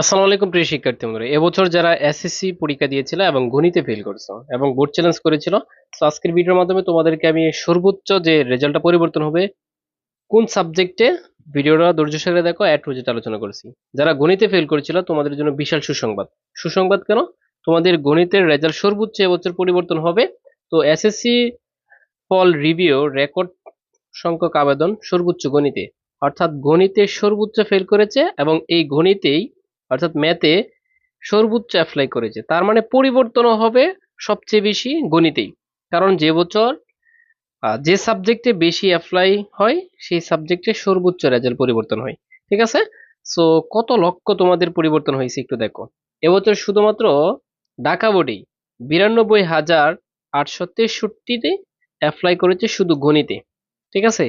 আসসালামু আলাইকুম প্রিয় শিক্ষার্থী বন্ধুরা, এবছর যারা এসএসসি পরীক্ষা দিয়েছিল এবং গণিতে ফেল করেছ এবং বোর্ড চ্যালেঞ্জ করেছিল, তো আজকের ভিডিওর মাধ্যমে তোমাদেরকে আমি সর্বোচ্চ যে রেজাল্টটা পরিবর্তন হবে, কোন সাবজেক্টে ভিডিওটা ধৈর্য সহকারে দেখো অ্যাড টু যেটা আলোচনা করেছি। যারা গণিতে ফেল করেছিল, তোমাদের জন্য বিশাল সুসংবাদ। সুসংবাদ কেন? তোমাদের গণিতের রেজাল্ট সর্বোচ্চ এবছর পরিবর্তন হবে, তো এসএসসি ফল রিভিউ রেকর্ড সংখ্যক আবেদন সর্বোচ্চ গণিতে। অর্থাৎ গণিতে সর্বোচ্চ ফেল করেছে এবং এই গণিতেই অর্থাৎ ম্যাথে সর্বোচ্চ অ্যাপ্লাই করেছে। তার মানে পরিবর্তনও হবে সবচেয়ে বেশি গণিতেই। কারণ যে বছর যে সাবজেক্টে বেশি অ্যাপ্লাই হয়, সেই সাবজেক্টে সর্বোচ্চ রেজাল্ট পরিবর্তন হয়। ঠিক আছে? সো কত লক্ষ তোমাদের পরিবর্তন হয়েছে একটু দেখো। এবছর শুধুমাত্র ঢাকা বোর্ডেই বিরানব্বই হাজার আটশো তেষট্টিতে অ্যাপ্লাই করেছে শুধু গণিতে। ঠিক আছে?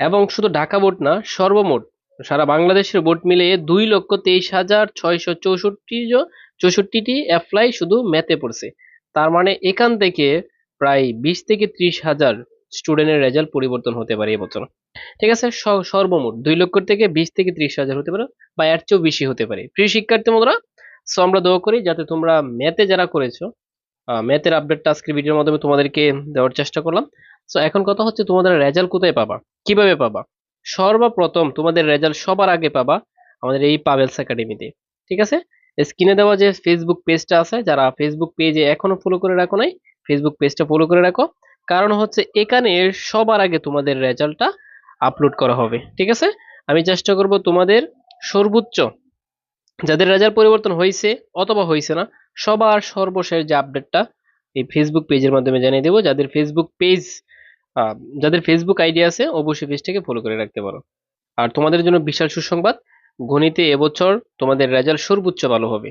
এবং শুধু ঢাকা বোর্ড না, সর্বমোট সারা বাংলাদেশের ভোট মিলিয়ে দুই লক্ষ তেইশ হাজার ছয়শো চৌষট্টি চৌষট্টিটি অ্যাপ্লাই শুধু ম্যাথে পড়ছে। তার মানে এখান থেকে প্রায় বিশ থেকে ত্রিশ হাজার স্টুডেন্টের রেজাল্ট পরিবর্তন হতে পারে এবছর। ঠিক আছে সর্বমোট দুই লক্ষ থেকে বিশ থেকে ত্রিশ হাজার হতে পারে বা এর চেয়েও বেশি হতে পারে। প্রিয় শিক্ষার্থী বন্ধুরা, সো আমরা দোয়া করি যাতে তোমরা ম্যাথে যারা করেছ ম্যাথের আপডেটটা আজকের ভিডিওর মাধ্যমে তোমাদেরকে দেওয়ার চেষ্টা করলাম। সো এখন কথা হচ্ছে তোমাদের রেজাল্ট কোথায় পাবা? কীভাবে পাবা? সর্বপ্রথম তোমাদের রেজাল্ট সবার আগে পাবা আমাদের এই পাবেলস একাডেমিতে ঠিক আছে? স্ক্রিনে দেওয়া যে ফেসবুক পেজটা আছে, যারা ফেসবুক পেজে এখনও ফলো করে রাখো নাই ফেসবুক পেজটা ফলো করে রাখো। কারণ হচ্ছে এখানে সবার আগে তোমাদের রেজাল্টটা আপলোড করা হবে, ঠিক আছে? আমি চেষ্টা করব তোমাদের সর্বোচ্চ, যাদের রেজাল্ট পরিবর্তন হয়েছে অথবা হয়েছে না, সবার সর্বশেষ যে আপডেটটা এই ফেসবুক পেজের মাধ্যমে জানিয়ে দেবো। যাদের ফেসবুক পেজ যাদের ফেসবুক আইডি আছে, অবশ্যই পেজটাকে ফলো করে রাখতে পারো। আর তোমাদের জন্য বিশাল সুসংবাদ, গণিতে এবছর তোমাদের রেজাল্ট সর্বোচ্চ ভালো হবে।